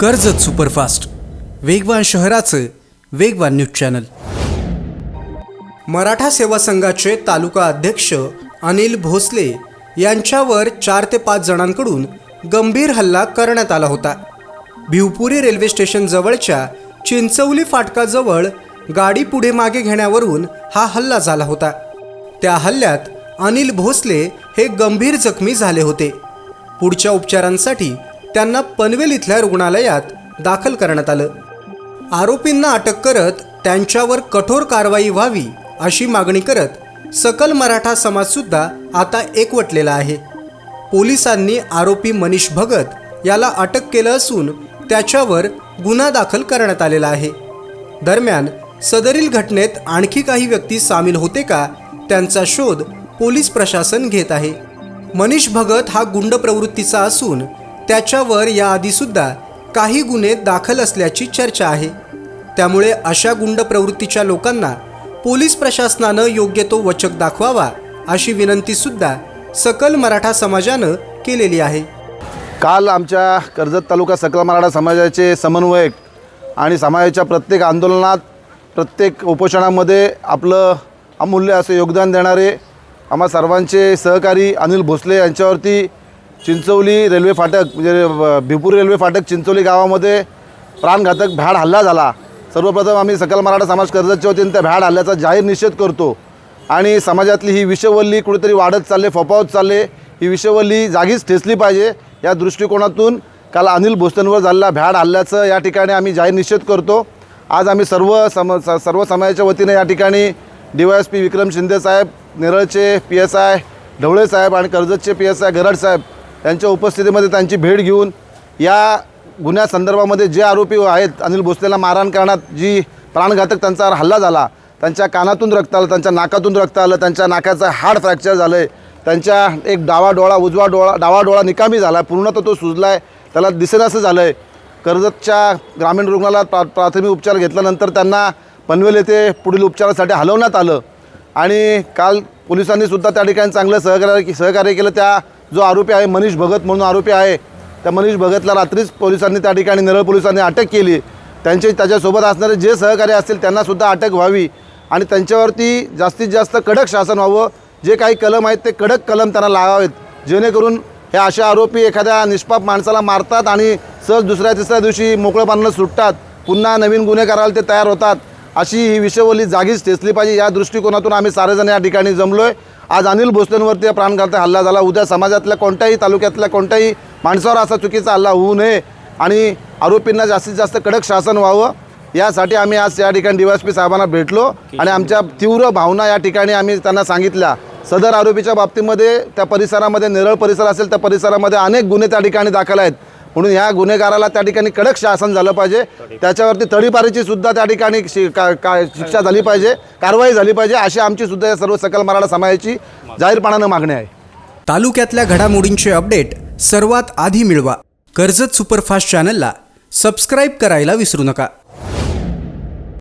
Karjat superfast. वेगवान शहराचं वेगवान न्यूज चॅनल. मराठा सेवा संघाचे तालुका अध्यक्ष अनिल भोसले यांच्यावर चार ते पाच जणांकडून गंभीर हल्ला करण्यात आला होता. भिवपुरी रेल्वे स्टेशन जवळच्या चिंचवली फाटकाजवळ गाडी पुढे मागे घेण्यावरून हा हल्ला झाला होता. त्या हल्ल्यात अनिल भोसले हे गंभीर जखमी झाले होते. पुढच्या उपचारांसाठी त्यांना पनवेल इथल्या रुग्णालयात दाखल करण्यात आलं. आरोपींना अटक करत त्यांच्यावर कठोर कारवाई व्हावी अशी मागणी करत सकल मराठा समाजसुद्धा आता एकवटलेला आहे. पोलिसांनी आरोपी मनीष भगत याला अटक केलं असून त्याच्यावर गुन्हा दाखल करण्यात आलेला आहे. दरम्यान सदरील घटनेत आणखी काही व्यक्ती सामील होते का त्यांचा शोध पोलीस प्रशासन घेत आहे. मनीष भगत हा गुंड प्रवृत्तीचा असून त्याच्यावर याआधीसुद्धा काही गुन्हे दाखल असल्याची चर्चा आहे. त्यामुळे अशा गुंड प्रवृत्तीच्या लोकांना पोलीस प्रशासनानं योग्य तो वचक दाखवावा अशी विनंतीसुद्धा सकल मराठा समाजानं केलेली आहे. काल आमच्या कर्जत तालुका सकल मराठा समाजाचे समन्वयक आणि समाजाच्या प्रत्येक आंदोलनात प्रत्येक उपोषणामध्ये आपलं अमूल्य असं योगदान देणारे आम्हा सर्वांचे सहकारी अनिल भोसले यांच्यावरती चिंचवली रेल्वे फाटक म्हणजे भिपूर रेल्वे फाटक चिंचवली गावामध्ये प्राणघातक भ्याड हल्ला झाला. सर्वप्रथम आम्ही सकल मराठा समाज कर्जतच्या वतीने त्या भ्याड हल्ल्याचा जाहीर निषेध करतो. आणि समाजातली ही विषवल्ली कुठेतरी वाढत चालले फोपावत चालले ही विषवल्ली जागीच ठेचली पाहिजे. या दृष्टिकोनातून काल अनिल भोसलेंवर झालेला भ्याड हल्ल्याचं या ठिकाणी आम्ही जाहीर निषेध करतो. आज आम्ही सर्व सम सर्व समाजाच्या वतीने या ठिकाणी D Y S P Vikram Shinde साहेब नेरळचे पी एस आय ढवळे साहेब आणि कर्जतचे पी एस आय गरड साहेब त्यांच्या उपस्थितीमध्ये त्यांची भेट घेऊन या गुन्ह्यासंदर्भामध्ये जे आरोपी आहेत अनिल भोसलेला मारहाण करण्यात जी प्राणघातक त्यांचा हल्ला झाला त्यांच्या कानातून रक्त आलं त्यांच्या नाकातून रक्त आलं त्यांच्या नाकाचं हाड फ्रॅक्चर झालं आहे त्यांच्या एक डावा डोळा उजवा डोळा डावा डोळा निकामी झाला आहे पूर्णतः तो सुजला आहे त्याला दिसेनासं झालं आहे कर्जतच्या ग्रामीण रुग्णालयात प्रा प्राथमिक उपचार घेतल्यानंतर त्यांना पनवेल येथे पुढील उपचारासाठी हलवण्यात आलं. आणि काल पोलिसांनी सुद्धा त्या ठिकाणी चांगलं सहकार्य सहकार्य केलं. त्या जो आरोपी आहे मनीष भगत म्हणून आरोपी आहे. त्या मनीष भगतला रात्रीच पोलिसांनी त्या ठिकाणी नेरळ पोलिसांनी अटक केली. त्यांचे त्याच्यासोबत असणारे जे सहकारी असतील त्यांनासुद्धा अटक व्हावी. आणि त्यांच्यावरती जास्तीत जास्त कडक शासन व्हावं. जे काही कलम आहेत ते कडक कलम त्यांना लावावेत. जेणेकरून हे असे आरोपी एखाद्या निष्पाप माणसाला मारतात आणि सहज दुसऱ्या तिसऱ्या दिवशी मोकळेपणानं सुटतात. पुन्हा नवीन गुन्हे करायला ते तयार होतात. अशी ही विषयवली जागीच ठेचली पाहिजे. या दृष्टिकोनातून आम्ही सारेजण या ठिकाणी जमलो आहे आज अनिल भोसलेंवरती प्राणघातक हल्ला झाला. उद्या समाजातल्या कोणत्याही तालुक्यातल्या कोणत्याही माणसावर असा चुकीचा हल्ला होऊ नये आणि आरोपींना जास्तीत जास्त कडक शासन व्हावं यासाठी आम्ही आज या ठिकाणी डी वाय पी साहेबांना भेटलो आणि आमच्या तीव्र भावना या ठिकाणी आम्ही त्यांना सांगितल्या. सदर आरोपीच्या बाबतीमध्ये त्या परिसरामध्ये नेरळ परिसर असेल त्या परिसरामध्ये अनेक गुन्हे त्या ठिकाणी दाखल आहेत. म्हणून ह्या गुन्हेगाराला त्या ठिकाणी कडक शासन झालं पाहिजे. त्याच्यावरती तडीपारीची सुद्धा त्या ठिकाणी शि का का शिक्षा झाली पाहिजे कारवाई झाली पाहिजे अशी आमची सुद्धा या सर्व सकल मराठा समाजाची जाहीरपणानं मागणी आहे. तालुक्यातल्या घडामोडींचे अपडेट सर्वात आधी मिळवा. कर्जत सुपरफास्ट चॅनलला सबस्क्राईब करायला विसरू नका.